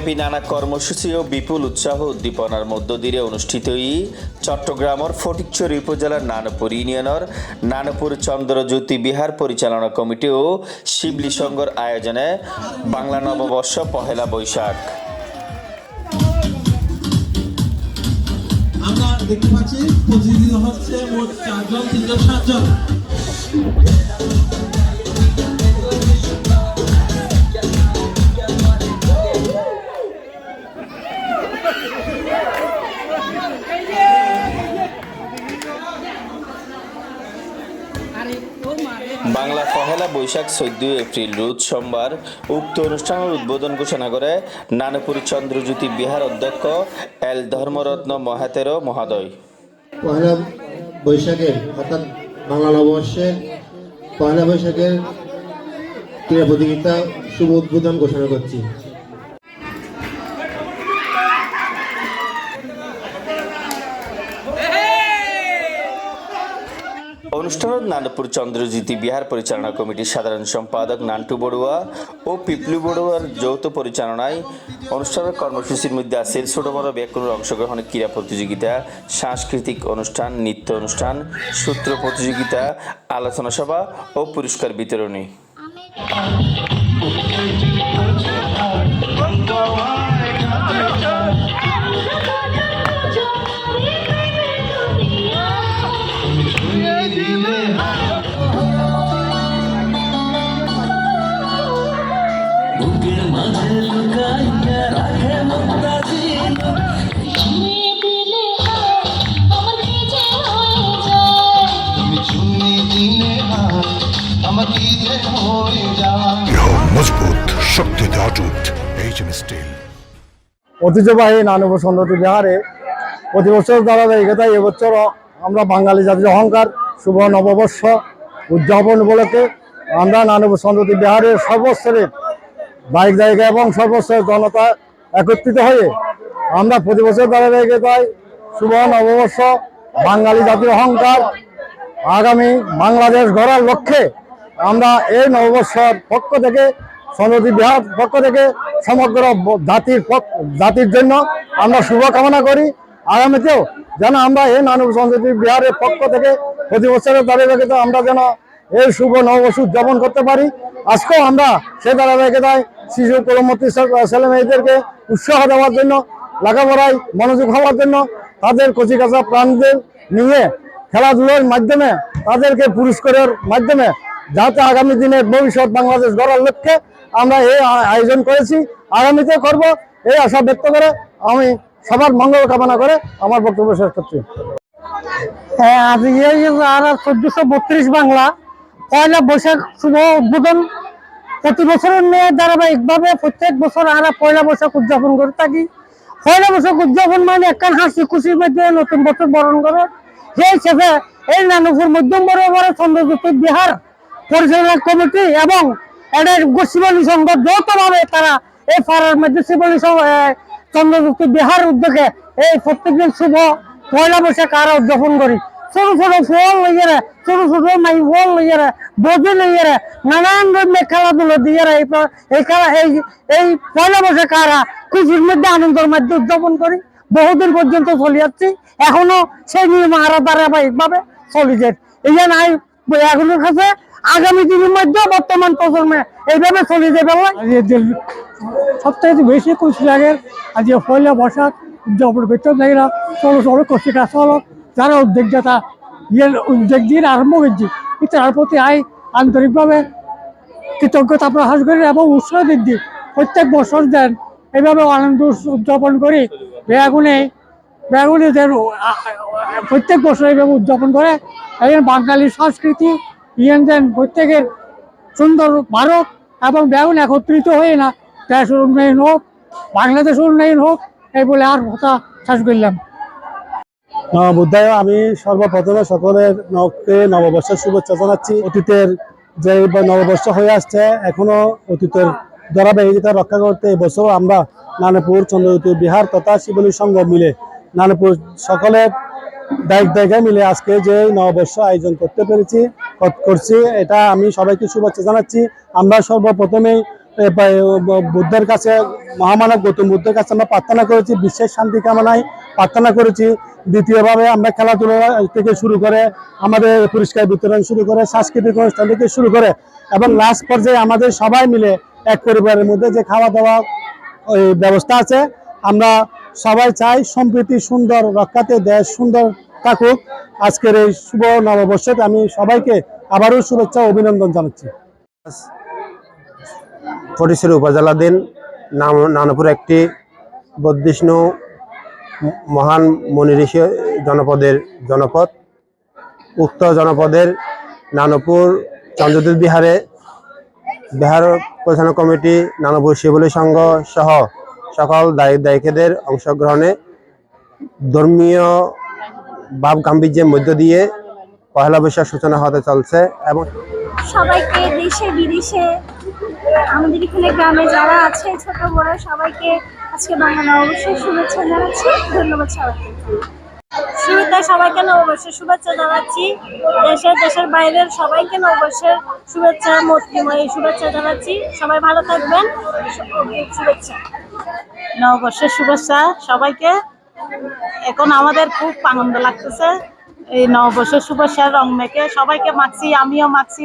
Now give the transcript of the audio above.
দেশব্যাপী নানা কর্মসূচি ও বিপুল উৎসাহ উদ্দীপনার মধ্য দিয়ে অনুষ্ঠিত এই চট্টগ্রামের ফটিকছড়ি উপজেলার নানপুর ইউনিয়নের নানপুর চন্দ্রজ্যোতি বিহার পরিচালনা কমিটি ও শিবলি সংঘর আয়োজনে বাংলা নববর্ষ পহেলা বৈশাখ। দেখতে পাচ্ছি হচ্ছে মোট চারজন, তিনজন, সাতজন। পহেলা বৈশাখ চৈদ্দ এপ্রিল, রোজ সোমবার উক্ত অনুষ্ঠানের উদ্বোধন ঘোষণা করে নানপুর চন্দ্রজ্যোতি বিহার অধ্যক্ষ এল ধর্মরত্ন মহাতেরো মহাদয়। পয়লা বৈশাখের, অর্থাৎ বাংলা নববর্ষে পয়লা বৈশাখের ক্রীড়া প্রতিযোগিতা শুভ উদ্বোধন ঘোষণা করছি। অনুষ্ঠানত নানপুর চন্দ্রজ্যোতি বিহার পরিচালনা কমিটির সাধারণ সম্পাদক নান্টু বড়ুয়া ও পিপলু বড়ুয়ার যৌথ পরিচালনায় অনুষ্ঠানের কর্মসূচির মধ্যে আছে ছোট বড় ব্যাকরণের অংশগ্রহণের ক্রীড়া প্রতিযোগিতা, সাংস্কৃতিক অনুষ্ঠান, নৃত্য অনুষ্ঠান, সূত্র প্রতিযোগিতা, আলোচনা সভা ও পুরস্কার বিতরণী। লুকাইয়া হয়ে হয়ে ঐতিহ্যবাহী নানব সন্নতি বিহারে প্রতি বছর ধারাবাহিকতায় এবছর আমরা বাঙালি জাতির অহংকার, শুভ নববর্ষ উদযাপন উপলক্ষে আমরা নানব সন্নতি বিহারের সর্বস্তরের বাইক জায়গা এবং সর্বস্তরের জনতা একত্রিত হয়ে আমরা প্রতি বছর ধারাবাহিকতায় শুভ নববর্ষ, বাঙালি জাতির অহংকার, আগামী বাংলাদেশ গড়ার লক্ষ্যে আমরা এই নববর্ষর পক্ষ থেকে সনদী বিহার পক্ষ থেকে সমগ্র জাতির জাতির জন্য আমরা শুভকামনা করি। আগামীতেও যেন আমরা এই নানব সনদী বিহারের পক্ষ থেকে প্রতি বছরের ধারাবাহিকতা আমরা যেন এই শুভ নববর্ষ উদযাপন করতে পারি। আজকেও আমরা সেই ধারাবাহিকতায় শিশু কলমতি ছেলে মেয়েদেরকে উৎসাহ দেওয়ার জন্য, লেখাপড়ায় মনোযোগ হওয়ার জন্য তাদের কচিকাচা প্রাণদের নিয়ে খেলাধুলার মাধ্যমে তাদেরকে পুরস্কারের মাধ্যমে যাতে আগামী দিনে ভবিষ্যৎ বাংলাদেশ গড়ার লক্ষ্যে আমরা এই আয়োজন করেছি। আগামীতে করব। এই আশা ব্যক্ত করে আমি সবার মঙ্গল কামনা করে আমার বক্তব্য শেষ করছি। হ্যাঁ আজকে আর চোদ্দশো বত্রিশ বাংলা পয়লা বৈশাখ শুভ উদ্বোধন। প্রতি বছরের নিয়ে ধারাবাহিকভাবে প্রত্যেক বছর আমরা পয়লা বৈশাখ উদযাপন করে থাকি। পয়লা বৈশাখ উদযাপন মানে একখান হাসি খুশির মধ্যে নতুন বছর বরণ করে। সেই হিসেবে এই নানুপুর মধ্যম বড় চন্দ্রজ্যোতি বিহার পরিচালনা কমিটি এবং এদের শিবলী সংঘ যৌথভাবে তারা এই পাড়ার মধ্যে শিবলী চন্দ্রজ্যোতি বিহার উদ্যোগে এই প্রত্যেকদিন শুভ পয়লা বৈশাখ আমরা উদযাপন করি। ছোট ছোট ফল লইয়ারে ছোট ছোট মাই ফল লইয়ারে বজি লইয়ারে নানান ধরনের খেলাধুলো দিয়ে এই খেলা এই এই পয়লা বৈশাখ আমরা খুশির মধ্যে আনন্দের মধ্যে উদযাপন করি বহুদিন পর্যন্ত চলে যাচ্ছি এখনও সেই নিয়ম আরও ধারাবাহিক ভাবে চলে যায় এই যে নাই এখনোর কাছে আগামী দিনের মধ্যে বর্তমান প্রজন্মে এইভাবে চলে যাবে সবথেকে বেশি খুশি লাগে আজকে পয়লা বৈশাখ উদযাপন করতে মেয়েরা ছোট ছোট কচিকা চলক যারা উদ্যোগদাতা ইয়ের উদ্যোগ দিয়ে আরম্ভ করছি তার প্রতি আই আন্তরিকভাবে কৃতজ্ঞতা প্রকাশ করি এবং উৎসাহ দিচ্ছি প্রত্যেক বছর দেন এইভাবে আনন্দ উদযাপন করি, বেগুনে বেগুনে দেন প্রত্যেক বছর এইভাবে উদযাপন করে, এই বাঙালি সংস্কৃতি, ইয়েন দেন প্রত্যেকের সুন্দর ভারত এবং বেগুন একত্রিত হয়ে না দেশের উন্নয়ন হোক বাংলাদেশের উন্নয়ন হোক, এই বলে আর কথা শেষ করলাম। বুদ্ধায় আমি সর্বপ্রথমে সকলের নবকে নববর্ষের শুভেচ্ছা জানাচ্ছি। অতীতের যে নববর্ষ হয়ে আসছে, এখনও অতীতের ধারাবাহিকতা রক্ষা করতে এবছর আমরা নানপুর, চন্দ্রজ্যোতি, বিহার তথা শিবলী সংঘ মিলে, নানপুর সকলের দায়িক জায়গায় মিলে আজকে যে নববর্ষ আয়োজন করতে পেরেছি করছি, এটা আমি সবাইকে শুভেচ্ছা জানাচ্ছি। আমরা সর্বপ্রথমেই বুদ্ধের কাছে, মহামানব গৌতম বুদ্ধের কাছে আমরা প্রার্থনা করেছি বিশ্বের শান্তি কামনায় প্রার্থনা করেছি। দ্বিতীয়ভাবে আমরা খেলাধুলা থেকে শুরু করে, আমাদের পুরস্কার বিতরণ শুরু করে, সাংস্কৃতিক অনুষ্ঠান থেকে শুরু করে এবং লাস্ট পর্যায়ে আমাদের সবাই মিলে এক পরিবারের মধ্যে যে খাওয়া দাওয়া ব্যবস্থা আছে, আমরা সবাই চাই সম্প্রীতি সুন্দর, রক্ষাতে দেশ সুন্দর থাকুক। আজকের এই শুভ নববর্ষে আমি সবাইকে আবারও শুভেচ্ছা অভিনন্দন জানাচ্ছি। ফটিশ্বরী উপজেলাধীন নাম নানপুর একটি বদ্বিষ্ণু ম- মহান মনি ঋষি জনপদের জনপদ। উক্ত জনপদের নানপুর চন্দ্রদূত বিহারে বিহার পরিচালনা কমিটি, নানপুর শিবলী সংঘ সহ সকল দায়ী দায়িকাদের অংশগ্রহণে ধর্মীয় ভাব গাম্ভীর্যের মধ্য দিয়ে পহেলা বৈশাখ সূচনা হতে চলছে এবং সবাইকে দেশে বিদেশে আমাদের এখানে গ্রামে যারা আছে, ছোট বড় সবাইকে আজকে বাংলা নববর্ষের শুভেচ্ছা জানাচ্ছি। ধন্যবাদ সবাইকে। শুরুতে সবাইকে নববর্ষের শুভেচ্ছা জানাচ্ছি। দেশের দেশের বাইরের সবাইকে নববর্ষের শুভেচ্ছা মৈত্রীময় শুভেচ্ছা জানাচ্ছি। সবাই ভালো থাকবেন। শুভেচ্ছা। নববর্ষের শুভেচ্ছা সবাইকে। এখন আমাদের খুব আনন্দ লাগতেছে। এই নববর্ষের শুভেচ্ছার রং মেখে সবাইকে মাখছি, আমিও মাখছি।